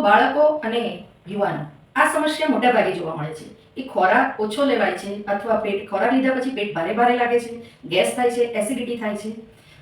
બાળકો અને યુવાનો. આ સમસ્યા મોટાભાગે જોવા મળે છે. એ ખોરાક ઓછો લેવાય છે અથવા પેટ, ખોરાક લીધા પછી પેટ ભારે ભારે લાગે છે, ગેસ થાય છે, એસિડિટી થાય છે.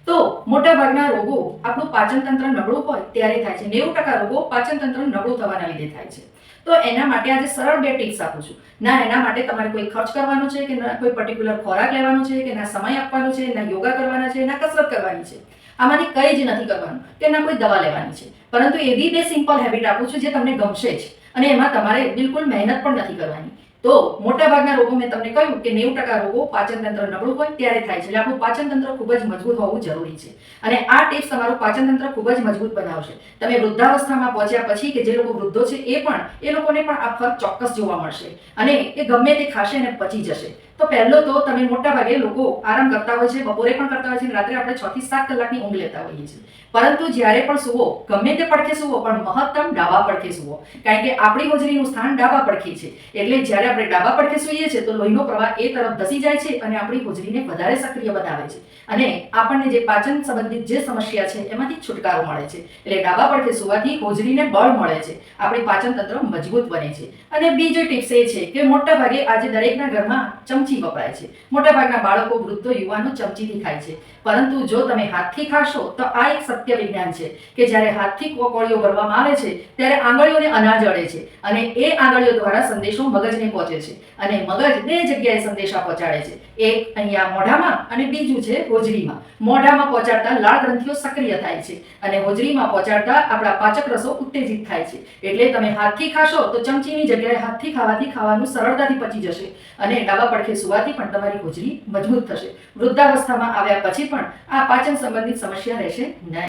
તો મોટાભાગના રોગો આપણું પાચનતંત્ર નબળું હોય ત્યારે થાય છે. નેવું ટકા રોગો પાચનતંત્ર નબળું થવાના લીધે થાય છે. તો એના માટે આજે સરળ બે ટિપ્સ આપું છું. ના, એના માટે તમારે કોઈ ખર્ચ કરવાનો છે કે ના, કોઈ પર્ટિક્યુલર ખોરાક લેવાનો છે કે ના, સમય આપવાનો છે, ના, યોગા કરવાના છે, ના, કસરત કરવાની છે. આમાંથી કંઈ જ નથી કરવાનું, કે ના, કોઈ દવા લેવાની છે. પરંતુ એવી બે સિમ્પલ હેબિટ આપું છું જે તમને ગમશે જ. અને એમાં તમારે બિલકુલ મહેનત પણ નથી કરવાની. તો મોટાભાગના રોગો મેં તમને કહ્યું કે નેવું ટકા રોગો પાચન તંત્ર નબળું હોય ત્યારે થાય છે. એટલે આપણું પાચન તંત્ર ખૂબ જ મજબૂત હોવું જરૂરી છે. અને આ ટિપ્સ તમારું પાચન તંત્ર ખૂબ જ મજબૂત બનાવશે. તમે વૃદ્ધાવસ્થામાં પહોંચ્યા પછી કે જે લોકો વૃદ્ધો છે એ પણ, એ લોકોને પણ આ ફરક ચોક્કસ જોવા મળશે. અને એ ગમે તે ખાશે અને પચી જશે. તો પહેલો તો તમે મોટાભાગે લોકો આરામ કરતા હોય છે, બપોરે પણ કરતા હોય છે રાત્રે આપણે છ થી સાત કલાકની ઊંઘ લેતા હોઈએ છીએ. પરંતુ જ્યારે પણ સુવો, ગમે તે પડખે સુવો, પણ મહત્તમ ડાબા પડખે સુવો. કારણ કે આપણી હોજરીનું સ્થાન ડાબા પડખે છે. એટલે જ્યારે આપણે ડાબા પડખે સૂઈએ છીએ, તો લોહીનો પ્રવાહ એ તરફ ધસી જાય છે અને આપણી હોજરીને વધારે સક્રિય બનાવે છે. અને આપણને જે પાચન સંબંધિત જે સમસ્યા છે, એમાંથી છુટકારો મળે છે. એટલે ડાબા પડખે સુવાથી હોજરીને બળ મળે છે. આપણી પાચન તંત્ર મજબૂત બને છે. અને બીજો ટિપ્સ એ છે કે મોટા ભાગે આજે દરેકના ઘરમાં ચમચી વપરાય છે. મોટાભાગના બાળકો, વૃદ્ધો, યુવાનો ચમચીથી ખાય છે. પરંતુ જો તમે હાથથી ખાશો, તો આ એક સત્ય વિજ્ઞાન છે કે જ્યારે હાથથી કોકોળીઓ ભરવામાં આવે છે, ત્યારે આંગળીઓને અનાજ અડે છે. અને એ આંગળીઓ દ્વારા સંદેશો મગજને પહોંચે છે. અને મગજ બે જગ્યાએ સંદેશા પહોંચાડે છે. એક અહીંયા મોઢામાં અને બીજું છે હોજરીમાં. મોઢામાં પહોંચાડતા લાળ ગ્રંથિઓ સક્રિય થાય છે અને હોજરીમાં પહોંચાડતા આપણા પાચક રસો ઉત્તેજિત થાય છે. એટલે તમે હાથથી ખાશો તો ચમચીની જગ્યાએ હાથથી ખાવાથી ખાવાનું સરળતાથી પચી જશે અને ડાબા પડખે સુવાથી પણ તમારી હોજરી મજબૂત થશે. વૃદ્ધાવસ્થામાં આવ્યા પછી પણ આ પાચન સંબંધિત સમસ્યા રહેશે નહીં.